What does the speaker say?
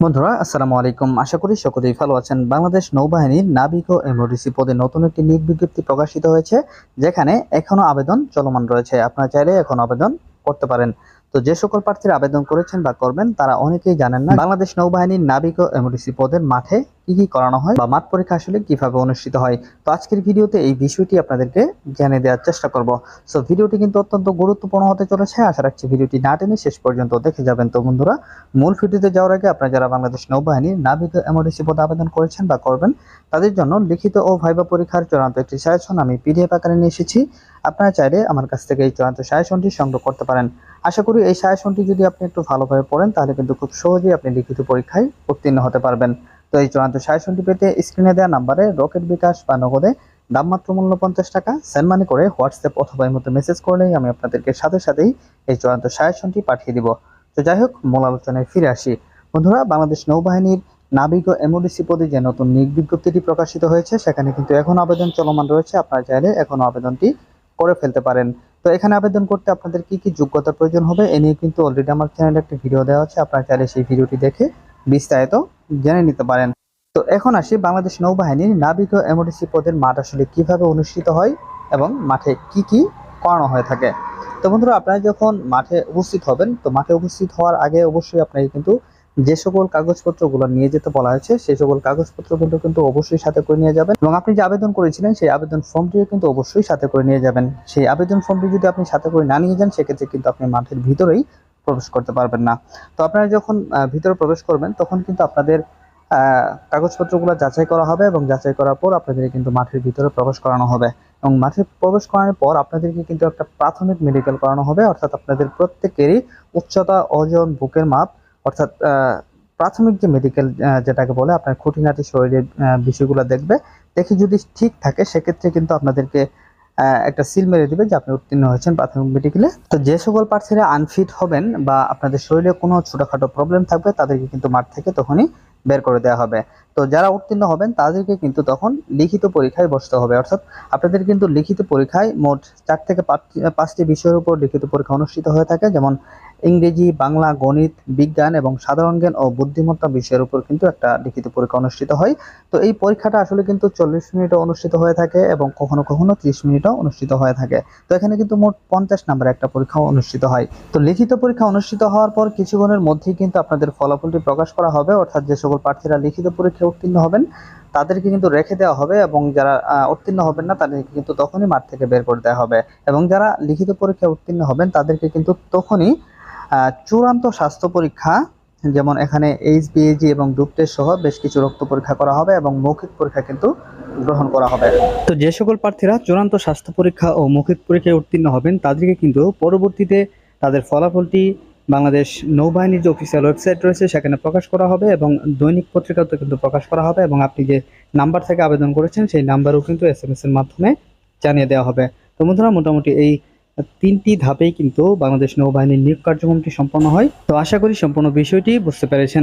বন্ধুরা, আসসালামু আলাইকুম। আশা করি সকলেই ভালো আছেন। বাংলাদেশ নৌবাহিনীর নাবিক ও এমওডিসি পদে নতুন একটি নিয়োগ বিজ্ঞপ্তি প্রকাশিত হয়েছে, যেখানে এখনও আবেদন চলমান রয়েছে। আপনারা চাইলে এখন আবেদন করতে পারেন। তো যে সকল প্রার্থীরা আবেদন করেছেন বা করবেন, তারা অনেকেই জানেন না বাংলাদেশ নৌবাহিনীর নাবিক ও এমওডিসি পদের মাঠে কি কি করানো হয় বা মাঠ পরীক্ষা আসলে কীভাবে অনুষ্ঠিত হয়। তো আজকের ভিডিওতে এই বিষয়টি আপনাদেরকে জানিয়ে দেওয়ার চেষ্টা করব। সো ভিডিওটি কিন্তু অত্যন্ত গুরুত্বপূর্ণ হতে চলেছে। আশা রাখছি ভিডিওটি না টেনে শেষ পর্যন্ত দেখে যাবেন। তো বন্ধুরা, মূল ভিডিওতে যাওয়ার আগে আপনারা যারা বাংলাদেশ নৌবাহিনীর নাবিক এমওডিসি পদে আবেদন করেছেন বা করবেন, তাদের জন্য লিখিত ও ভাইবা পরীক্ষার চূড়ান্ত একটি সাজেশন আমি পিডিএফ আকারে নিয়ে এসেছি। আপনারা চাইলে আমার কাছ থেকে এই চূড়ান্ত সাজেশনটি সংগ্রহ করতে পারেন। আশা করি এই সাজেশনটি যদি আপনি একটু ভালোভাবে পড়েন, তাহলে কিন্তু খুব সহজেই আপনি লিখিত পরীক্ষায় উত্তীর্ণ হতে পারবেন। তো এই চূড়ান্ত সাজেশনটি পেতে স্ক্রিনে দেওয়া নাম্বারে রকেট বিকাশ বা নগদে নামমাত্র মূল্য পঞ্চাশ টাকা সেন্ড মানি করে হোয়াটসঅ্যাপ অথবা এই মধ্যে মেসেজ করলেই আমি আপনাদেরকে সাথে সাথেই এই চূড়ান্ত সাজেশনটি পাঠিয়ে দিব। তো যাই হোক, মূল আলোচনায় ফিরে আসি। বন্ধুরা, বাংলাদেশ নৌবাহিনীর নাবিক ও এমওডিসি পদে যে নতুন নিয়োগ বিজ্ঞপ্তিটি প্রকাশিত হয়েছে, সেখানে কিন্তু এখন আবেদন চলমান রয়েছে। আপনারা চাইলে এখন আবেদনটি করে ফেলতে পারেন। তো এখানে আবেদন করতে আপনাদের কি কি যোগ্যতার প্রয়োজন হবে, এ নিয়ে কিন্তু অলরেডি আমার চ্যানেলে একটা ভিডিও দেওয়া আছে। আপনারা চাইলে সেই ভিডিওটি দেখে বিস্তারিত জেনে নিতে পারেন। তো এখন আসি বাংলাদেশ নৌবাহিনীর নাবিক ও এমওডিসি পদের মাঠ আসলে কীভাবে অনুষ্ঠিত হয় এবং মাঠে কি কি করানো হয়ে থাকে। তো বন্ধুরা, আপনারা যখন মাঠে উপস্থিত হবেন, তো মাঠে উপস্থিত হওয়ার আগে অবশ্যই আপনাকে কিন্তু যে সকল কাগজপত্রগুলো নিয়ে যেতে বলা হয়েছে সেই সকল কাগজপত্রগুলো কিন্তু অবশ্যই সাথে করে নিয়ে যাবেন এবং আপনি যে আবেদন করেছিলেন, সেই আবেদন ফর্মটিও কিন্তু অবশ্যই সাথে করে নিয়ে যাবেন। সেই আবেদন ফর্মটি যদি আপনি সাথে করে না নিয়ে যান, সেক্ষেত্রে কিন্তু আপনি মাঠের ভিতরেই প্রবেশ করতে পারবেন না। তো আপনারা যখন ভিতরে প্রবেশ করবেন, তখন কিন্তু আপনাদের কাগজপত্রগুলো যাচাই করা হবে এবং যাচাই করার পর আপনাদের কিন্তু মাঠের ভিতরে প্রবেশ করানো হবে। এবং মাঠে প্রবেশ করানোর পর আপনাদেরকে কিন্তু একটা প্রাথমিক মেডিকেল করানো হবে, অর্থাৎ আপনাদের প্রত্যেকেরই উচ্চতা, ওজন, বুকের মাপ অর্থাৎ প্রাথমিক যে মেডিকেল যেটাকে বলে আপনার খুঁটিনাটি শরীরের বিষয়গুলো দেখবে, দেখে যদি ঠিক থাকে, সেক্ষেত্রে কিন্তু আপনাদেরকে একটা সিল মেরে দিবে যে আপনি উত্তীর্ণ হয়েছেন প্রাথমিক মেডিকেলে তো যে সকল প্রার্থীরা আনফিট হবেন বা আপনাদের শরীরে কোনো ছোটোখাটো প্রবলেম থাকবে, তাদেরকে কিন্তু মাঠ থেকে তখনই বের করে দেওয়া হবে। তো যারা উত্তীর্ণ হবেন, তাদেরকে কিন্তু তখন লিখিত পরীক্ষায় বসতে হবে। অর্থাৎ আপনাদের কিন্তু লিখিত পরীক্ষায় মোট চার থেকে পাঁচটি বিষয়ের উপর লিখিত পরীক্ষা অনুষ্ঠিত হয়ে থাকে। যেমন ইংরেজি, বাংলা, গণিত, বিজ্ঞান এবং সাধারণ জ্ঞান ও বুদ্ধিমত্তা বিষয়ের উপর কিন্তু একটা লিখিত পরীক্ষা অনুষ্ঠিত হয়। তো এই পরীক্ষাটা আসলে কিন্তু চল্লিশ মিনিটও অনুষ্ঠিত হয়ে থাকে এবং কখনো কখনো ত্রিশ মিনিটও অনুষ্ঠিত হয়ে থাকে। তো এখানে কিন্তু মোট পঞ্চাশ নাম্বার একটা পরীক্ষা অনুষ্ঠিত হয়। তো লিখিত পরীক্ষা অনুষ্ঠিত হওয়ার পর কিছুক্ষণের মধ্যেই কিন্তু আপনাদের ফলাফলটি প্রকাশ করা হবে। অর্থাৎ যে সকল প্রার্থীরা লিখিত পরীক্ষায় উত্তীর্ণ হবেন, তাদেরকে কিন্তু রেখে দেওয়া হবে এবং যারা উত্তীর্ণ হবেন না, তাদেরকে কিন্তু তখনই মাঠ থেকে বের করে দেওয়া হবে। এবং যারা লিখিত পরীক্ষায় উত্তীর্ণ হবেন, তাদেরকে কিন্তু তখনই চূড়ান্ত স্বাস্থ্য পরীক্ষা, যেমন এখানে এইচ বিএজি এবং টেস্ট সহ বেশ কিছু রক্ত পরীক্ষা করা হবে এবং মৌখিক পরীক্ষা কিন্তু গ্রহণ করা হবে। তো যে সকল প্রার্থীরা চূড়ান্ত স্বাস্থ্য পরীক্ষা ও মৌখিক পরীক্ষায় উত্তীর্ণ হবেন, তাদেরকে কিন্তু পরবর্তীতে তাদের ফলাফলটি বাংলাদেশ নৌবাহিনীর যে অফিসিয়াল ওয়েবসাইট রয়েছে, সেখানে প্রকাশ করা হবে এবং দৈনিক পত্রিকাতে কিন্তু প্রকাশ করা হবে এবং আপনি যে নাম্বার থেকে আবেদন করেছেন, সেই নাম্বারও কিন্তু এস এম এর মাধ্যমে জানিয়ে দেওয়া হবে। তো বন্ধুরা, মোটামুটি এই তিনটি ধাপেই কিন্তু বাংলাদেশ নৌবাহিনীর নিয়োগ কার্যক্রমটি সম্পন্ন হয়। তো আশা করি সম্পূর্ণ বিষয়টি বুঝতে পেরেছেন।